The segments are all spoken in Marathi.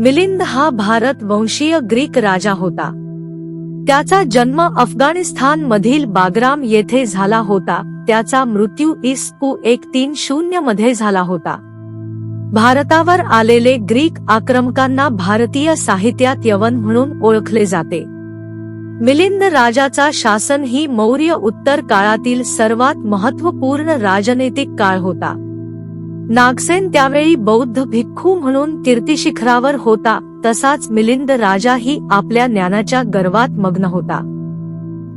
मिलिंद हा भारत वंशीय ग्रीक राजा होता. त्याचा जन्म अफगाणिस्तान मधील बागराम येथे झाला होता. त्याचा मृत्यू इसकू एक तीन शून्यमध्ये झाला होता. भारतावर आलेले ग्रीक आक्रमकांना भारतीय साहित्यात यवन म्हणून ओळखले जाते. मिलिंद राजाचा शासन ही मौर्य उत्तर काळातील सर्वात महत्त्वपूर्ण राजनैतिक काळ होता. नागसेन त्यावेळी बौद्ध भिक्खू म्हणून कीर्तिशिखरावर होता तसाच मिलिंद राजाही आपल्या ज्ञानाच्या गर्वात मग्न होता.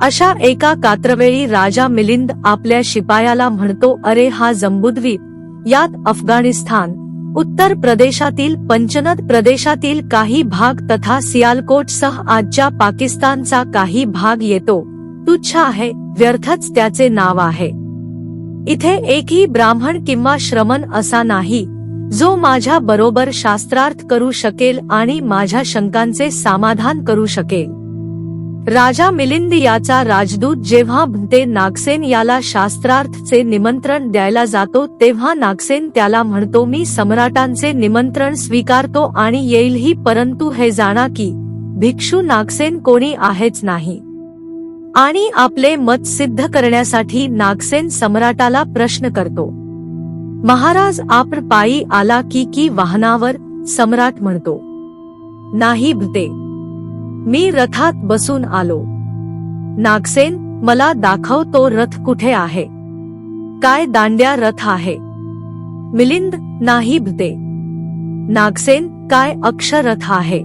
अशा एका कात्रवेळी राजा मिलिंद आपल्या शिपायाला म्हणतो अरे हा जम्बुद्वीप यात अफगाणिस्तान उत्तर प्रदेशातील पंचनद प्रदेशातील काही भाग तथा सियालकोटसह आजच्या पाकिस्तानचा काही भाग येतो. तुच्छ आहे व्यर्थच त्याचे नाव आहे. इथे एकही ब्राह्मण किंवा श्रमण असा नाही जो माझ्या बरोबर शास्त्रार्थ करू शकेल आणि माझ्या शंकांचे समाधान करू शकेल. राजा मिलिंद याचा राजदूत जेव्हा भंते नागसेन याला शास्त्रार्थचे निमंत्रण द्यायला जातो तेव्हा नागसेन त्याला म्हणतो मी सम्राटांचे निमंत्रण स्वीकारतो आणि येईलही परंतु हे जाणा की भिक्षू नागसेन कोणी आहेच नाही. आणि आपले मत सिद्ध करण्यासाठी नागसेन सम्राटाला प्रश्न करतो. महाराज आपण पायी आला की की वाहनावर सम्राट म्हणतो. नाही भते. मी रथात बसून आलो. नागसेन मला दाखव तो रथ कुठे आहे. काय दांड्या रथ आहे. मिलिंद नाही भते. नागसेन काय अक्षरथ आहे.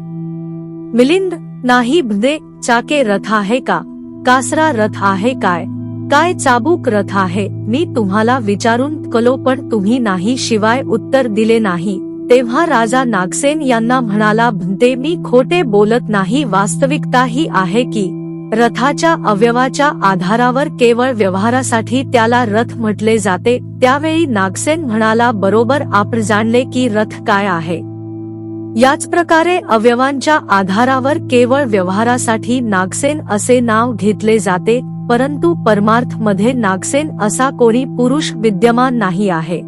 मिलिंद नाही भदे चाके रथ आहे का? कासरा रथ आहे काय? काय चाबूक रथ आहे? मी तुम्हाला विचारून कलो पण तुम्ही नाही शिवाय उत्तर दिले नाही. तेव्हा राजा नागसेन यांना म्हणाला भंते मी खोटे बोलत नाही. वास्तविकता ही आहे की रथाच्या अवयवाच्या आधारावर केवळ व्यवहारासाठी त्याला रथ म्हटले जाते. त्यावेळी नागसेन म्हणाला बरोबर आपण जाणले की रथ काय आहे? याच प्रकारे अवयवांच्या आधारावर केवळ व्यवहारासाठी नागसेन असे नाव घेतले जाते परंतु परमार्थमध्ये नागसेन असा कोणी पुरुष विद्यमान नाही आहे.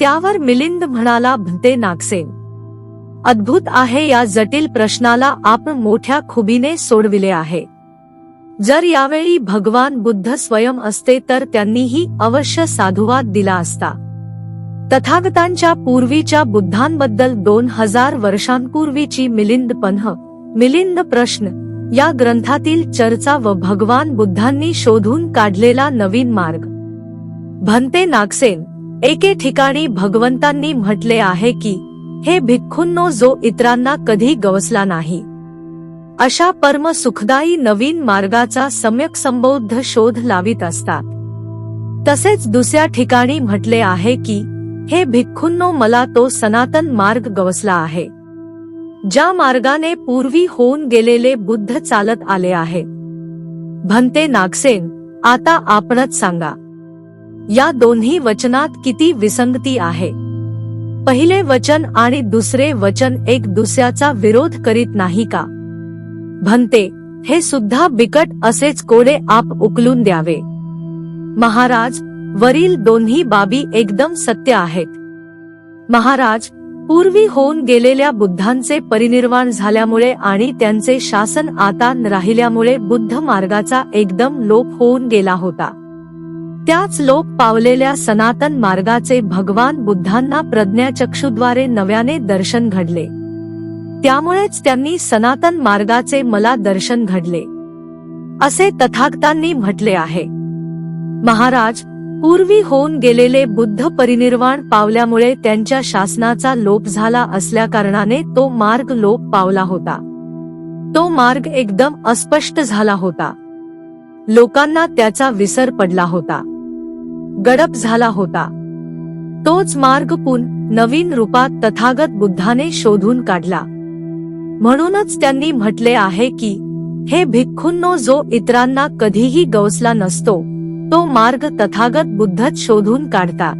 त्यावर मिलिंद म्हणाला भंते नागसेन. अद्भुत आहे या जटिल प्रश्नाला आपण मोठ्या खुबीने सोडविले आहे. जर यावेळी भगवान बुद्ध स्वयं असते तर त्यांनीही अवश्य साधुवाद दिला असता. तथागतांच्या पूर्वीच्या बुद्धांबद्दल दोन हजार वर्षांपूर्वीची मिलिंद पन्ह मिलिंद प्रश्न या ग्रंथातील चर्चा व भगवान बुद्धांनी शोधून काढलेला नवीन मार्ग. भंते नागसेन एके ठिकाणी भगवंतांनी म्हटले आहे की हे भिक्खूंनो जो इतरांना कधी गवसला नाही. अशा परम सुखदायी नवीन मार्गाचा सम्यक संबोध शोध लावित असतात. तसेच दुसऱ्या ठिकाणी म्हटले आहे की हे भिक्खूंनो मला तो सनातन मार्ग गवसला आहे ज्या मार्गाने पूर्वी होऊन गेलेले बुद्ध चालत आले आहे. भंते नागसेन आता आपणच सांगा या दोन्ही वचनात किती विसंगती आहे. पहिले वचन आणि दुसरे वचन एक दुसऱ्याचा विरोध करीत नाही का? भंते हे सुद्धा बिकट असेच कोडे आप उकलून द्यावे. महाराज वरील दोन्ही बाबी एकदम सत्य आहेत. महाराज पूर्वी होऊन गेलेल्या बुद्धांचे परिनिर्वाण झाल्यामुळे आणि त्यांचे शासन आता न राहिल्यामुळे बुद्ध मार्गाचा एकदम लोप होऊन गेला होता. त्याच लोप पावलेल्या सनातन मार्गाचे भगवान बुद्धांना प्रज्ञाचक्षुद्वारे नव्याने दर्शन घडले. त्यामुळेच त्यांनी सनातन मार्गाचे मला दर्शन घडले. असे तथागतांनी म्हटले आहे. महाराज पूर्वी होऊन गेलेले बुद्ध परिनिर्वाण पावल्यामुळे त्यांच्या शासनाचा लोप झाला असल्याकारणाने तो मार्ग लोप पावला होता. तो मार्ग एकदम अस्पष्ट झाला होता. लोकांना त्याचा विसर पडला होता. गडप झाला होता. तोच मार्ग पुन नवीन रूपात तथागत बुद्धाने शोधून काढला. म्हणूनच त्यांनी म्हटले आहे की हे भिक्खूंनो जो इतरांना कधीही गवसला नसतो तो मार्ग तथागत बुद्धच शोधून काढतात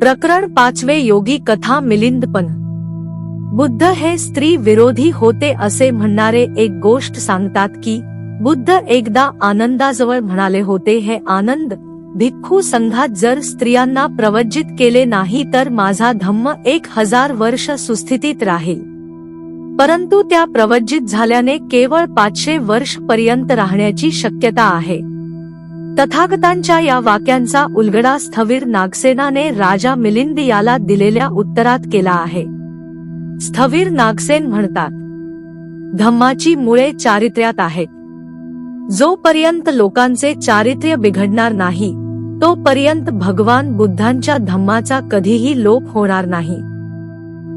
प्रकरण पाचवे योगी कथा मिलिंदपण. बुद्ध हे स्त्री विरोधी होते असे म्हणणारे एक गोष्ट सांगतात की बुद्ध एकदा आनंदाजवळ म्हणाले होते हे आनंद भिक्खू संघात जर स्त्रियांना प्रवज्जित केले नाही तर माझा धम्म एक हजार वर्ष सुस्थितीत राहील. परंतु त्या प्रवज्जित झाल्याने केवळ पाचशे वर्ष पर्यंत राहण्याची शक्यता आहे. तथागतांच्या या वाक्यांचा उलगडा स्थवीर नागसेनाने राजा मिलिंद याला दिलेल्या उत्तरात केला आहे. स्थवीर नागसेन म्हणतात धम्माची मुळे चारित्र्यात आहेत जोपर्यंत लोकांचे चारित्र्य बिघडणार नाही तोपर्यंत भगवान बुद्धांच्या धम्माचा कधीही लोप होणार नाही.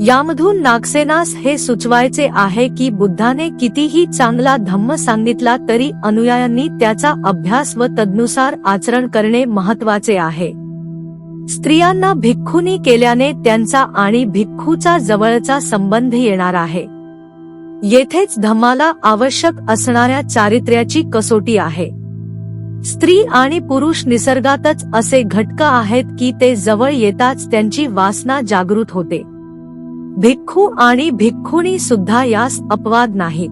यामधून नागसेनास हे सुचवायचे आहे की बुद्धाने कितीही चांगला धम्म सांगितला तरी अनुयायांनी त्याचा अभ्यास व तदनुसार आचरण करणे महत्त्वाचे आहे. स्त्रियांना भिक्खुनी केल्याने त्यांचा आणि भिक्खूचा जवळचा संबंध येणार आहे. येथेच धम्माला आवश्यक असणाऱ्या चारित्र्याची कसोटी आहे. स्त्री आणि पुरुष निसर्गातच असे घटक आहेत की ते जवळ येताच त्यांची वासना जागृत होते. भिक्खू आणि भिक्खुणी सुद्धा यास अपवाद नाहीत.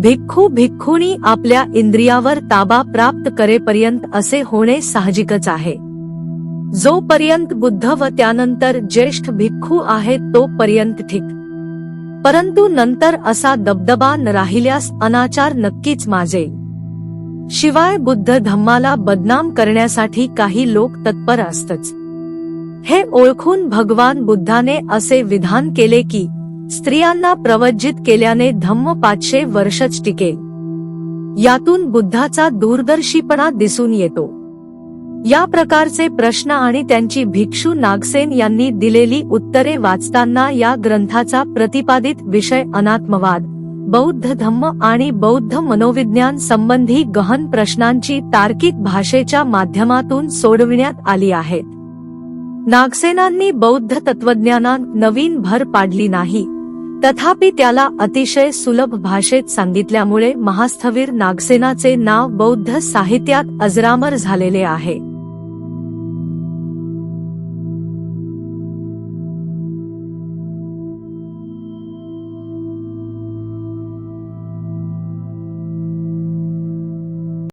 भिक्खू भिक्खुणी आपल्या इंद्रियावर ताबा प्राप्त करेपर्यंत असे होणे साहजिकच आहे. जोपर्यंत बुद्ध व त्यानंतर ज्येष्ठ भिक्खू आहेत तोपर्यंत ठीक. परंतु नंतर असा दबदबा न राहिल्यास अनाचार नक्कीच माझे शिवाय बुद्ध धम्माला बदनाम करण्यासाठी काही लोक तत्पर असतच. हे ओळखून भगवान बुद्धाने असे विधान केले की स्त्रियांना प्रवज्जित केल्याने धम्म पाचशे वर्षच टिकेल यातून बुद्धाचा दूरदर्शीपणा दिसून येतो. या प्रकारचे प्रश्न आणि त्यांची भिक्षू नागसेन यांनी दिलेली उत्तरे वाचताना या ग्रंथाचा प्रतिपादित विषय अनात्मवाद बौद्ध धम्म आणि बौद्ध मनोविज्ञान संबंधी गहन प्रश्नांची तार्किक भाषेच्या माध्यमातून सोडविण्यात आली आहेत. नागसेनांनी बौद्ध तत्वज्ञानात नवीन भर पाडली नाही. तथापि त्याला अतिशय सुलभ भाषेत सांगितल्यामुळे महास्थवीर नागसेनाचे नाव बौद्ध साहित्यात अजरामर झालेले आहे.